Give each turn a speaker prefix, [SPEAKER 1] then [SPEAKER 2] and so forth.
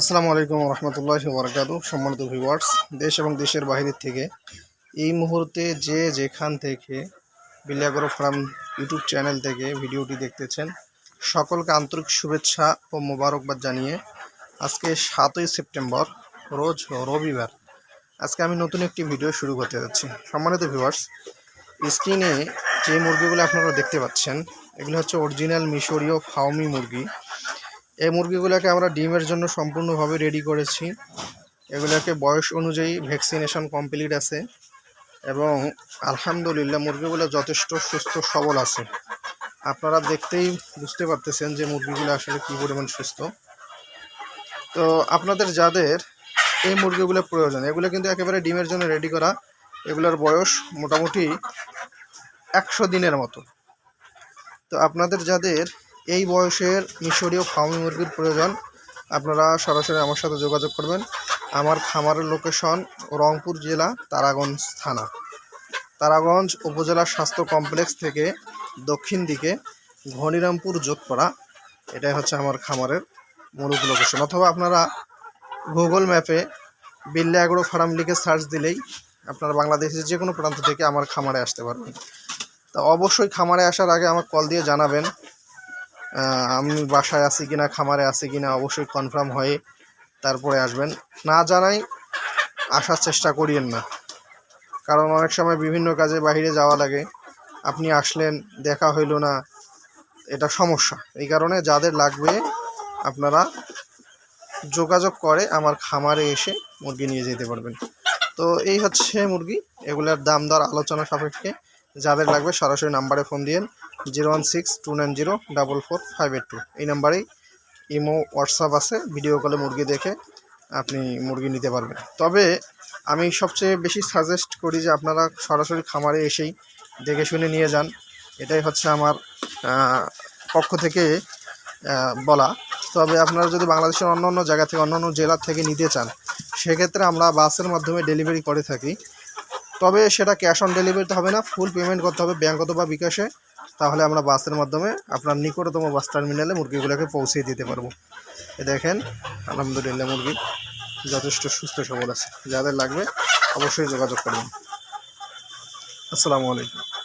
[SPEAKER 1] আসসালামু আলাইকুম রহমতুল্লাহ বরকাত সম্মানিত ভিউয়ার্স দেশ এবং দেশের বাইরের থেকে এই মুহূর্তে যে যেখান থেকে বিলিয়াগর ফার্ম ইউটিউব চ্যানেল থেকে ভিডিওটি দেখতেছেন, সকলকে আন্তরিক শুভেচ্ছা ও মোবারকবাদ জানিয়ে আজকে সাতই সেপ্টেম্বর, রোজ রবিবার আজকে আমি নতুন একটি ভিডিও শুরু করতে যাচ্ছি। সম্মানিত ভিউয়ার্স স্ক্রিনে যে মুরগিগুলো আপনারা দেখতে পাচ্ছেন, এগুলো হচ্ছে অরিজিনাল মিশরীয় ফাউমি মুরগি। এই মুরগিগুলোকে আমরা ডিমের জন্য সম্পূর্ণভাবে রেডি করেছি। এগুলোকে বয়স অনুযায়ী ভ্যাকসিনেশন কমপ্লিট আছে এবং আলহামদুলিল্লাহ মুরগিগুলো যথেষ্ট সুস্থ, সবল আছে। আপনারা দেখতেই বুঝতে পারতেছেন যে মুরগিগুলো আসলে কী পরিমাণ সুস্থ। তো আপনাদের যাদের এই মুরগিগুলো প্রয়োজন, এগুলো কিন্তু একেবারে ডিমের জন্য রেডি করা, এগুলোর বয়স মোটামুটি একশো দিনের মতো। তো আপনাদের যাদের এই বয়সের মিশরীয় ফার্মি মুরগির প্রয়োজন, আপনারা সরাসরি আমার সাথে যোগাযোগ করবেন। আমার খামারের লোকেশন রংপুর জেলা তারাগঞ্জ থানা। তারাগঞ্জ উপজেলা স্বাস্থ্য কমপ্লেক্স থেকে দক্ষিণ দিকে ঘনিরামপুর যোধপাড়া এটাই হচ্ছে আমার খামারের মূলত লোকেশন অথবা আপনারা গুগল ম্যাপে বিল্লা এগ্রো ফার্ম লিখে সার্চ দিলেই আপনারা বাংলাদেশের যে কোনো প্রান্ত থেকে আমার খামারে আসতে পারবেন। তা অবশ্যই খামারে আসার আগে আমার কল দিয়ে জানাবেন। আমি বাসায় আছি কিনা, খামারে আছি কিনা অবশ্যই কনফার্ম হয়ে তারপরে আসবেন। না জানাই আসার চেষ্টা করিয়েন না। কারণ অনেক সময় বিভিন্ন কাজে বাইরে যাওয়া লাগে। আপনি আসলেন, দেখা হইল না, এটা সমস্যা। এই কারণে যাদের লাগবে, আপনারা যোগাযোগ করে আমার খামারে এসে মুরগি নিয়ে যেতে পারবেন। তো এই হচ্ছে মুরগি। এগুলোর দাম দর আলোচনা সাপেক্ষে। যাদের লাগবে সরাসরি নাম্বারে ফোন দিন zero one six two nine zero double four five eight two. এই নাম্বারেই ইমো, হোয়াটসঅ্যাপ আছে, ভিডিও কলে মুরগি দেখে আপনি মুরগি নিতে পারবেন। তবে আমি সবচেয়ে বেশি সাজেস্ট করি যে আপনারা সরাসরি খামারে এসেই দেখে শুনে নিয়ে যান। এটাই হচ্ছে আমার পক্ষ থেকে বলা। তবে আপনারা যদি বাংলাদেশের অন্য অন্য জায়গা থেকে, অন্য অন্য জেলা থেকে নিতে চান, সেক্ষেত্রে আমরা বাসের মাধ্যমে ডেলিভারি করে থাকি। তবে সেটা ক্যাশ অন ডেলিভারিতে হবে না, ফুল পেমেন্ট করতে হবে ব্যাঙ্ক অথবা বিকাশে। তাহলে আমরা বাসের মাধ্যমে আপনার নিকটতম বাস টার্মিনালে মুরগিগুলোকে পৌঁছে দিতে পারব। এ দেখেন, আলহামদুলিল্লাহ মুরগি যথেষ্ট সুস্থ সবল আছে। যাদের লাগবে অবশ্যই যোগাযোগ করবেন। আসসালামু আলাইকুম।